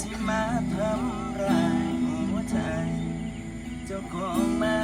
ที่มาทำร้ายหัวใจ เจ้าของมา